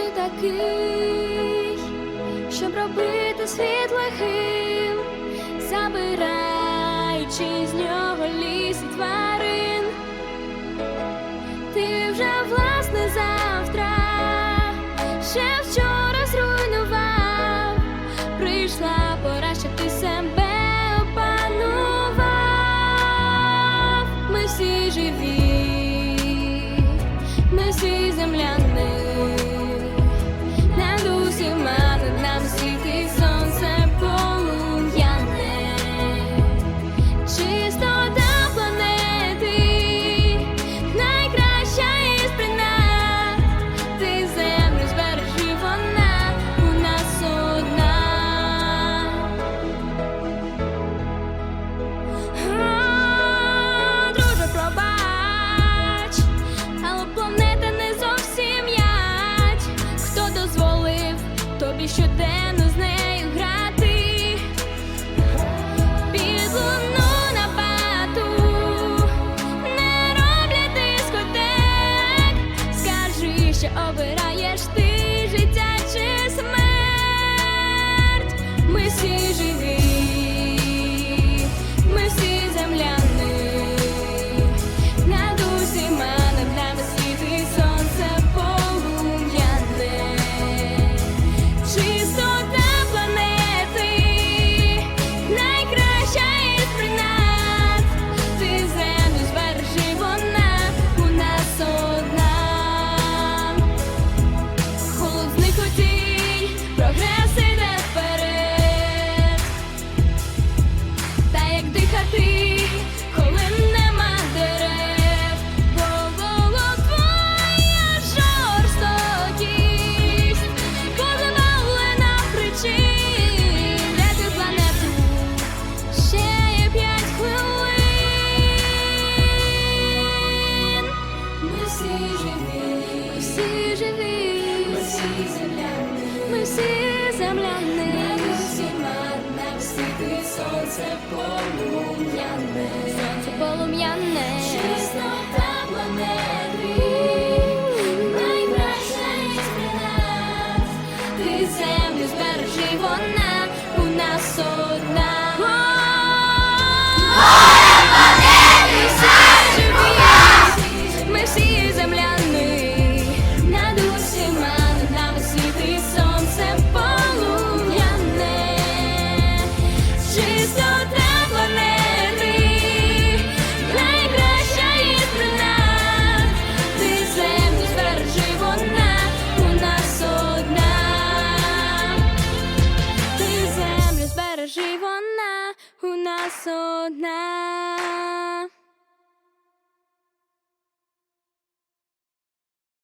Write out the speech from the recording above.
такий, щоб робити світ лихим, забираючи з нього ліс тварин. Ти вже власне завтра, ще вчора зруйнував. Прийшла пора, щоб ти себе опанував. Ми всі живі, ми всі земляни. Тобі щоденно з нею грати? Під луну на бату не роблять дискотек. Скажи, що обираєш ти коли нема дерев, бо твоя жорстокість позабавлена причин, де планету ще є п'ять хвилин. Ми всі живі, всі живі, всі земляни, ми всі земляни. Полум'яне, сонце полум'яне. そうな